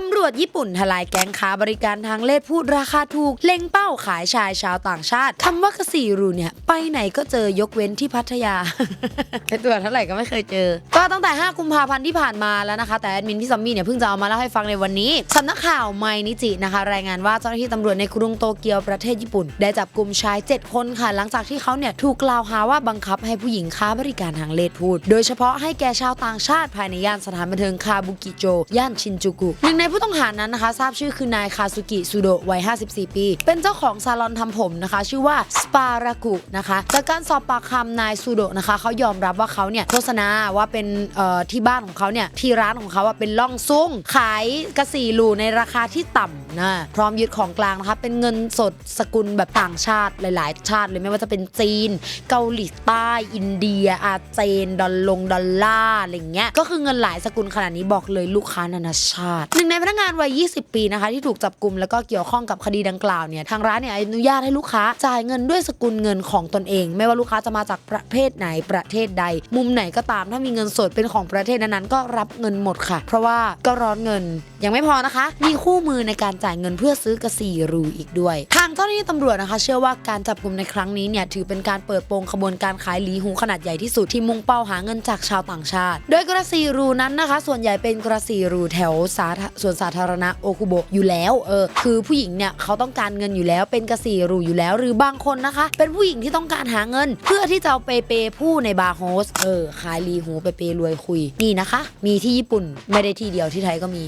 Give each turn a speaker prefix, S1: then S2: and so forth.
S1: ตำรวจญี่ปุ่นทลายแก๊งค้าบริการทางเลศพูดราคาถูก เล็งเป้าขายชายชาวต่างชาติคำว่ากระสีรูเนี่ย ไปไหนก็เจอยกเว้นที่พัทยาไอตัวเท่าไหร่ก็ไม่เคยเจอ ก็ตั้งแต่ 5 กุมภาพันธ์ที่ผ่านมาแล้วนะคะ แต่แอดมินพี่ซัมมี่เนี่ยเพิ่งจะเอามาเล่าให้ฟังในวันนี้สำนักข่าวไมนิจินะคะ รายงานว่าเจ้าหน้าที่ตำรวจในกรุงโตเกียวประเทศญี่ปุ่น ได้จับกลุ่มชาย 7 คนค่ะ หลังจากที่เขาเนี่ยถูกกล่าวหาว่าบังคับให้ผู้หญิงค้าบริการทางเลศพูด โดยเฉพาะให้แก่ชาวต่างชาติภายในย่านสถานบันเทิงคาบุกิโจย่านชินจูกุหนึ่งในผู้ต้องหานั้นนะคะ ทราบชื่อคือนายคาซุกิซูโดะวัย 54 ปี เป็นเจ้าของซาลอนทำผมนะคะ ชื่อว่าสปารากุนะคะจากการสอบปากคำนายซูโดะนะคะเขายอมรับว่าเขาเนี่ยโฆษณาว่าเป็นที่บ้านของเขาเนี่ยที่ร้านของเขาว่าเป็นล่องซุ่งขายกระสีลูในราคาที่ต่ำนะพร้อมยึดของกลางนะคะเป็นเงินสดสกุลแบบต่างชาติหลาย ๆ ชาติเลยไม่ว่าจะเป็นจีน เกาหลีใต้อินเดีย อาเจนดอลลงดอลลาร์อะไรอย่างเงี้ยก็คือเงินหลายสกุลขนาดนี้บอกเลยลูกค้านานาชาติหนึ่งในพนักงานวัย 20 ปีนะคะ ที่ถูกจับกลุ่มแล้วก็เกี่ยวข้องกับคดีดังกล่าวเนี่ยทางร้านเนี่ยอนุญาตให้ลูกค้าจ่ายเงินด้วยสกุลเงินของตนเอง ไม่ว่าลูกค้าจะมาจากประเภทไหนประเทศใด มุมไหนก็ตามถ้ามีเงินสดเป็นของประเทศนั้นๆก็รับเงินหมดค่ะ เพราะว่าก็ร้อนเงินยังไม่พอนะคะ มีคู่มือในการจ่ายเงินเพื่อซื้อกระสีรูอีกด้วย ทางเจ้าหน้าที่ตำรวจนะคะ เชื่อว่าการจับกลุ่มในครั้งนี้เนี่ยถือเป็นการเปิดโปงขบวนการขายหลีหูขนาดใหญ่ที่สุดที่มุ่งเป้าหาเงินจากชาวต่างชาติ โดยกระสีรูนั้นนะคะ ส่วนใหญ่เป็นกระสีรูแถวสาธาสวนสาธารณะโอคุโบะอยู่แล้วเออคือผู้หญิงเนี่ยเขาต้องการเงินอยู่แล้วเป็นกระสีรูอยู่แล้ว หรือบางคนนะคะ เป็นผู้หญิงที่ต้องการหาเงิน เพื่อที่จะเอาไปเปย์ผู้ในบาร์โฮสเออขายลีหูไปเปย์รวยคุยนี่นะคะ มีที่ญี่ปุ่นไม่ได้ที่เดียวที่ไทยก็มี